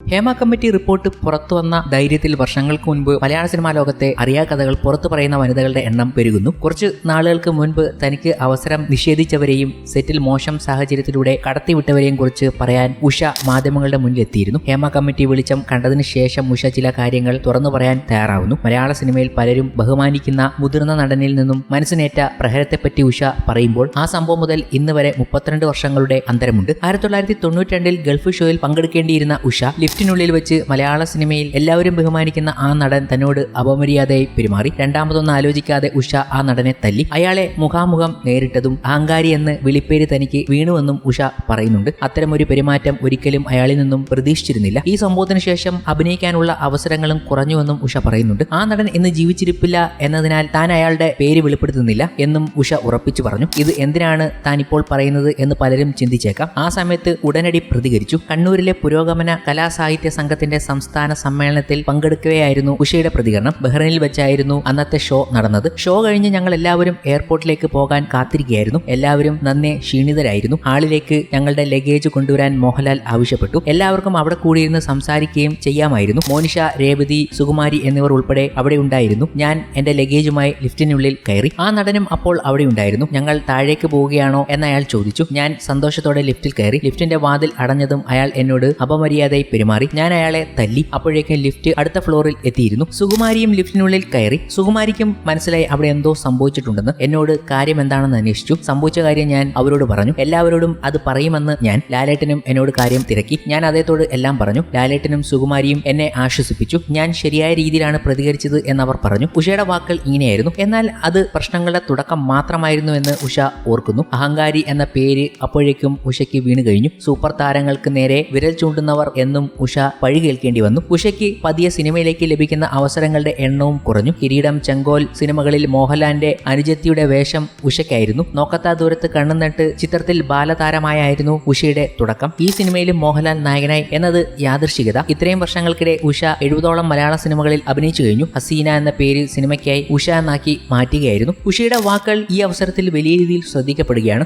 Hema committee report പുറത്തു വന്ന ധൈര്യത്തിൽ വർഷങ്ങൾക്ക് മുൻപ് മലയാള സിനിമാ ലോകത്തെ അറിയാ കഥകൾ പുറത്തു പറയുന്ന വനിതകളുടെ എണ്ണം പെരുകുന്നു. കുറച്ച് നാളുകൾക്ക് മുൻപ് തനിക്ക് അവസരം നിഷേധിച്ചവരെയും സെറ്റിൽ മോശം സാഹചര്യത്തിലൂടെ കടത്തിവിട്ടവരെയും കുറിച്ച് പറയാൻ ഉഷ മാധ്യമങ്ങളുടെ മുന്നിലെത്തിയിരുന്നു. ഹേമ കമ്മിറ്റി വെളിച്ചം കണ്ടതിന് ശേഷം ഉഷ ചില കാര്യങ്ങൾ തുറന്നു പറയാൻ തയ്യാറാവുന്നു. മലയാള സിനിമയിൽ പലരും ബഹുമാനിക്കുന്ന മുതിർന്ന നടനിൽ നിന്നും മനസ്സിനേറ്റ പ്രഹരത്തെപ്പറ്റി ഉഷ പറയുമ്പോൾ ആ സംഭവം മുതൽ ഇന്ന് വരെ മുപ്പത്തിരണ്ട് വർഷങ്ങളുടെ അന്തരമുണ്ട്. ആയിരത്തി തൊള്ളായിരത്തി തൊണ്ണൂറ്റി രണ്ടിൽ ഗൾഫ് ഷോയിൽ പങ്കെടുക്കേണ്ടിയിരുന്ന ഉഷ ലിഫ്റ്റിനുള്ളിൽ വെച്ച് മലയാള സിനിമയിൽ എല്ലാവരും ബഹുമാനിക്കുന്ന ആ നടൻ തന്നോട് അപമര്യാദയായി പെരുമാറി. രണ്ടാമതൊന്നും ആലോചിക്കാതെ ഉഷ ആ നടനെ തല്ലി. അയാളെ മുഖാമുഖം നേരിട്ടതും അഹങ്കാരി എന്ന് വിളിപ്പേര് തനിക്ക് വീണുവെന്നും ഉഷ പറയുന്നുണ്ട്. അത്തരമൊരു പെരുമാറ്റം ഒരിക്കലും അയാളിൽ നിന്നും പ്രതീക്ഷിച്ചിരുന്നില്ല. ഈ സംഭവത്തിന് ശേഷം അഭിനയിക്കാനുള്ള അവസരങ്ങളും കുറഞ്ഞുവെന്നും ഉഷ പറയുന്നുണ്ട്. ആ നടൻ ഇന്ന് ജീവിച്ചിരിപ്പില്ല എന്നതിനാൽ താൻ അയാളുടെ പേര് വെളിപ്പെടുത്തുന്നില്ല എന്നും ഉഷ ഉറപ്പിച്ചു പറഞ്ഞു. ഇത് എന്തിനാണ് താൻ ഇപ്പോൾ പറയുന്നത് എന്ന് പലരും ചിന്തിച്ചേക്കാം. ആ സമയത്ത് ഉടനടി പ്രതികരിച്ചു. കണ്ണൂരിലെ പുരോഗമന കലാസാഹിത്യ സംഘത്തിന്റെ സംസ്ഥാന സമ്മേളനത്തിൽ പങ്കെടുക്കുകയായിരുന്നു ഉഷയുടെ പ്രതികരണം. ബഹ്റൈനിൽ വെച്ചായിരുന്നു അന്നത്തെ ഷോ നടന്നത്. ഷോ കഴിഞ്ഞ് ഞങ്ങൾ എല്ലാവരും എയർപോർട്ടിലേക്ക് പോകാൻ കാത്തിരിക്കുകയായിരുന്നു. എല്ലാവരും നന്നേ ക്ഷീണിതരായിരുന്നു. ഹാളിലേക്ക് ഞങ്ങളുടെ ലഗേജ് കൊണ്ടുവരാൻ മോഹൻലാൽ ആവശ്യപ്പെട്ടു. എല്ലാവർക്കും അവിടെ കൂടിയിരുന്ന് സംസാരിക്കുകയും ചെയ്യാമായിരുന്നു. മോനിഷ രേവതി സുകുമാരി എന്നിവർ ഉൾപ്പെടെ അവിടെ ഉണ്ടായിരുന്നു. ഞാൻ എന്റെ ലഗേജുമായി ലിഫ്റ്റിനുള്ളിൽ കയറി. ആ നടനും അപ്പോൾ അവിടെ ഉണ്ടായിരുന്നു. ഞങ്ങൾ താഴേക്ക് പോവുകയാണോ എന്ന് അയാൾ ചോദിച്ചു. ഞാൻ സന്തോഷത്തോടെ ലിഫ്റ്റിൽ കയറി. ലിഫ്റ്റിന്റെ വാതിൽ അടഞ്ഞതും അയാൾ എന്നോട് അപമര്യാദയായി പെരുമാറി ഞാൻ അയാളെ തല്ലി അപ്പോഴേക്കും ലിഫ്റ്റ് അടുത്ത ഫ്ലോറിൽ എത്തിയിരുന്നു. സുകുമാരിയും ലിഫ്റ്റിനുള്ളിൽ കയറി. സുകുമാരിക്കും മനസ്സിലായി അവിടെ എന്തോ സംഭവിച്ചിട്ടുണ്ടെന്ന്. എന്നോട് കാര്യം എന്താണെന്ന് അന്വേഷിച്ചു. സംഭവിച്ച കാര്യം ഞാൻ അവരോട് പറഞ്ഞു. എല്ലാവരോടും അത് പറയുമെന്ന് ഞാൻ ലാലേട്ടനും എന്നോട് കാര്യം തിരക്കി. ഞാൻ അദ്ദേഹത്തോട് എല്ലാം പറഞ്ഞു. ലാലേട്ടനും സുകുമാരിയും എന്നെ ആശ്വസിപ്പിച്ചു. ഞാൻ ശരിയായ രീതിയിലാണ് പ്രതികരിച്ചത് എന്നവർ പറഞ്ഞു. ഉഷയുടെ വാക്കുകൾ ഇങ്ങനെയായിരുന്നു. എന്നാൽ അത് പ്രശ്നങ്ങളുടെ തുടക്കം മാത്രമായിരുന്നു എന്ന് ഉഷ ഓർക്കുന്നു. അഹങ്കാരി എന്ന പേര് അപ്പോഴേക്കും ഉഷയ്ക്ക് വീണു കഴിഞ്ഞു. സൂപ്പർ താരങ്ങൾക്ക് നേരെ വിരൽ ചൂണ്ടുന്നവർ എന്നും ഉഷ പഴി കേൾക്കേണ്ടി വന്നു. ഉഷയ്ക്ക് പതിയെ സിനിമയിലേക്ക് ലഭിക്കുന്ന അവസരങ്ങളുടെ എണ്ണവും കുറഞ്ഞു. കിരീടം ചെങ്കോൽ സിനിമകളിൽ മോഹൻലാലിന്റെ അനുജത്തിയുടെ വേഷം ഉഷയ്ക്കായിരുന്നു. നോക്കത്താ ദൂരത്ത് കണ്ണുനട്ട് ചിത്രത്തിൽ ബാലതാരമായായിരുന്നു ഉഷയുടെ തുടക്കം. ഈ സിനിമയിലും മോഹൻലാൽ നായകനായി എന്നത് യാദൃശികത. ഇത്രയും വർഷങ്ങൾക്കിടെ ഉഷ എഴുപതോളം മലയാള സിനിമകളിൽ അഭിനയിച്ചു കഴിഞ്ഞു. ഹസീന എന്ന പേര് സിനിമയ്ക്കായി ഉഷ എന്നാക്കി മാറ്റുകയായിരുന്നു. ഉഷയുടെ വാക്കുകൾ ഈ അവസരത്തിൽ വലിയ രീതിയിൽ ശ്രദ്ധിക്കപ്പെടുകയാണ്.